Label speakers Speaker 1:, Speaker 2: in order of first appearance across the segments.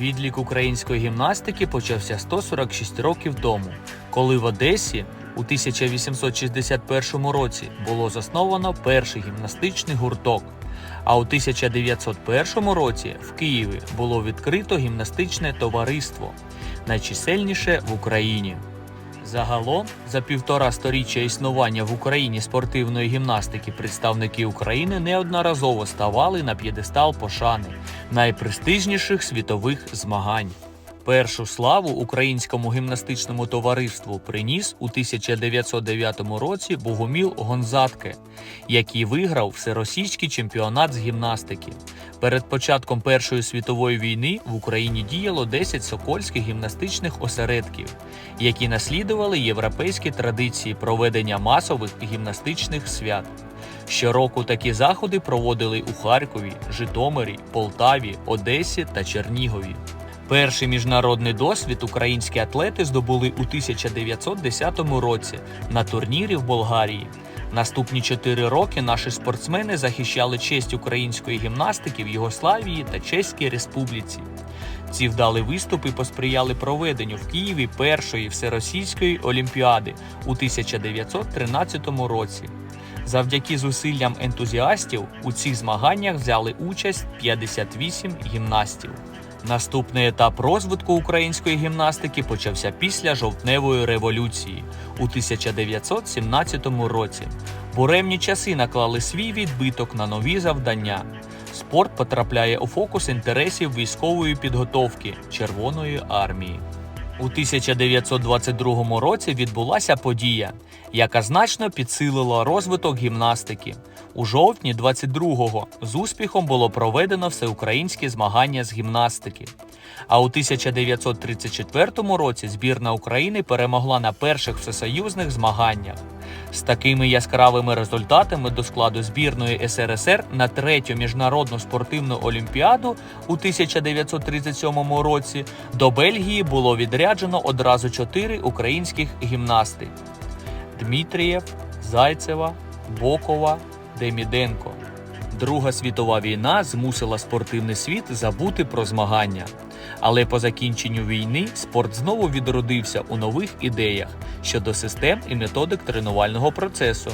Speaker 1: Відлік української гімнастики почався 146 років тому, коли в Одесі у 1861 році було засновано перший гімнастичний гурток. А у 1901 році в Києві було відкрито гімнастичне товариство, найчисельніше в Україні. Загалом, за півтора сторіччя існування в Україні спортивної гімнастики представники України неодноразово ставали на п'єдестал пошани найпрестижніших світових змагань. Першу славу українському гімнастичному товариству приніс у 1909 році Богоміл Гонзатке, який виграв всеросійський чемпіонат з гімнастики. Перед початком Першої світової війни в Україні діяло 10 сокольських гімнастичних осередків, які наслідували європейські традиції проведення масових гімнастичних свят. Щороку такі заходи проводили у Харкові, Житомирі, Полтаві, Одесі та Чернігові. Перший міжнародний досвід українські атлети здобули у 1910 році на турнірі в Болгарії. Наступні чотири роки наші спортсмени захищали честь української гімнастики в Югославії та Чеській Республіці. Ці вдалі виступи посприяли проведенню в Києві першої всеросійської олімпіади у 1913 році. Завдяки зусиллям ентузіастів у цих змаганнях взяли участь 58 гімнастів. Наступний етап розвитку української гімнастики почався після жовтневої революції у 1917 році. Буремні часи наклали свій відбиток на нові завдання. Спорт потрапляє у фокус інтересів військової підготовки Червоної армії. У 1922 році відбулася подія, яка значно підсилила розвиток гімнастики. У жовтні 22-го з успіхом було проведено всеукраїнські змагання з гімнастики. А у 1934 році збірна України перемогла на перших всесоюзних змаганнях. З такими яскравими результатами до складу збірної СРСР на третю міжнародну спортивну олімпіаду у 1937 році до Бельгії було відряджено одразу чотири українських гімнасти: Дмитрієв, Зайцева, Бокова, Деміденко. Друга світова війна змусила спортивний світ забути про змагання. Але по закінченню війни спорт знову відродився у нових ідеях щодо систем і методик тренувального процесу.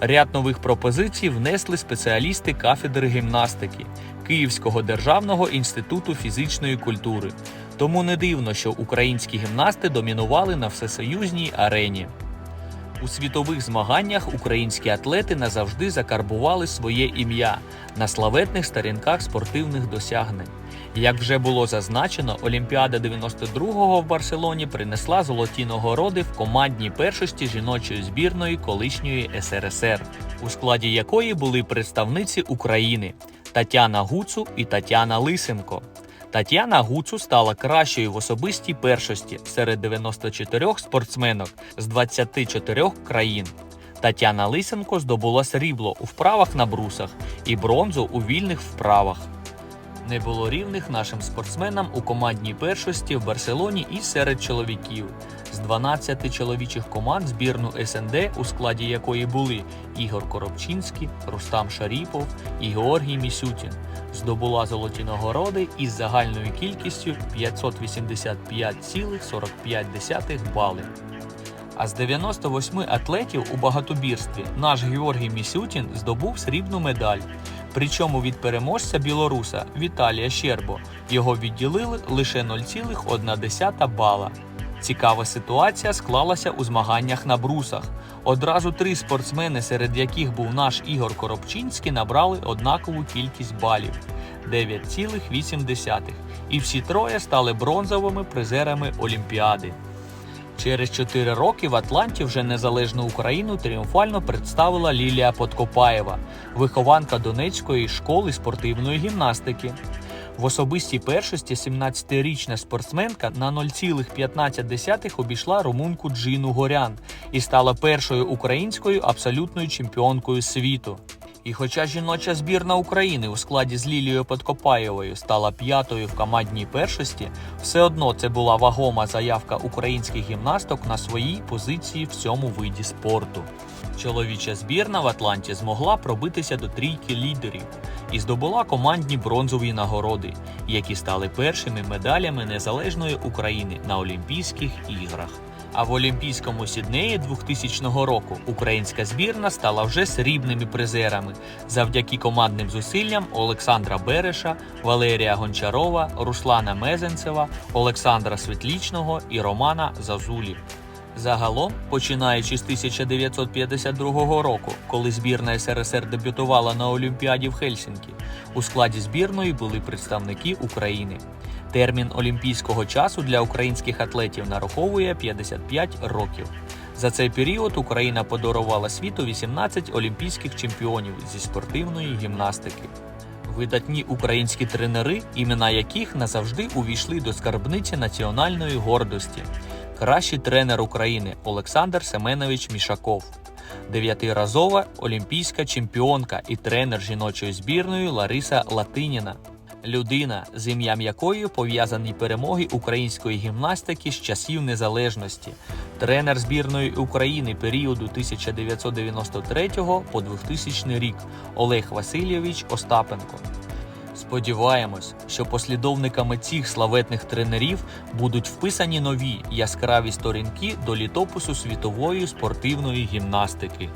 Speaker 1: Ряд нових пропозицій внесли спеціалісти кафедри гімнастики Київського державного інституту фізичної культури. Тому не дивно, що українські гімнасти домінували на всесоюзній арені. У світових змаганнях українські атлети назавжди закарбували своє ім'я на славетних сторінках спортивних досягнень. Як вже було зазначено, Олімпіада 92-го в Барселоні принесла золоті нагороди в командній першості жіночої збірної колишньої СРСР, у складі якої були представниці України Тетяна Гуцу і Тетяна Лисенко. Тетяна Гуцу стала кращою в особистій першості серед 94 спортсменок з 24 країн. Тетяна Лисенко здобула срібло у вправах на брусах і бронзу у вільних вправах. Не було рівних нашим спортсменам у командній першості в Барселоні і серед чоловіків. З 12 чоловічих команд збірну СНД, у складі якої були Ігор Коробчинський, Рустам Шаріпов і Георгій Місютін, здобула золоті нагороди із загальною кількістю 585,45 бали. А з 98 атлетів у багатобірстві наш Георгій Місютін здобув срібну медаль. Причому від переможця білоруса Віталія Щербо його відділили лише 0,1 бала. Цікава ситуація склалася у змаганнях на брусах. Одразу три спортсмени, серед яких був наш Ігор Коробчинський, набрали однакову кількість балів 9,8. І всі троє стали бронзовими призерами Олімпіади. Через 4 роки в Атланті вже незалежну Україну тріумфально представила Лілія Подкопаєва, вихованка Донецької школи спортивної гімнастики. В особистій першості 17-річна спортсменка на 0,15 обійшла румунку Джину Горян і стала першою українською абсолютною чемпіонкою світу. І хоча жіноча збірна України у складі з Лілією Подкопаєвою стала п'ятою в командній першості, все одно це була вагома заявка українських гімнасток на своїй позиції в цьому виді спорту. Чоловіча збірна в Атланті змогла пробитися до трійки лідерів і здобула командні бронзові нагороди, які стали першими медалями незалежної України на Олімпійських іграх. А в Олімпійському Сіднеї 2000 року українська збірна стала вже срібними призерами завдяки командним зусиллям Олександра Береша, Валерія Гончарова, Руслана Мезенцева, Олександра Світлічного і Романа Зазулі. Загалом, починаючи з 1952 року, коли збірна СРСР дебютувала на Олімпіаді в Хельсінкі, у складі збірної були представники України. Термін олімпійського часу для українських атлетів нараховує 55 років. За цей період Україна подарувала світу 18 олімпійських чемпіонів зі спортивної гімнастики. Видатні українські тренери, імена яких назавжди увійшли до скарбниці національної гордості. Кращий тренер України Олександр Семенович Мішаков, дев'ятиразова олімпійська чемпіонка і тренер жіночої збірної Лариса Латиніна. Людина, з ім'ям якої пов'язані перемоги української гімнастики з часів незалежності, тренер збірної України періоду 1993 по 2000 рік Олег Васильович Остапенко. Сподіваємось, що послідовниками цих славетних тренерів будуть вписані нові яскраві сторінки до літопису світової спортивної гімнастики.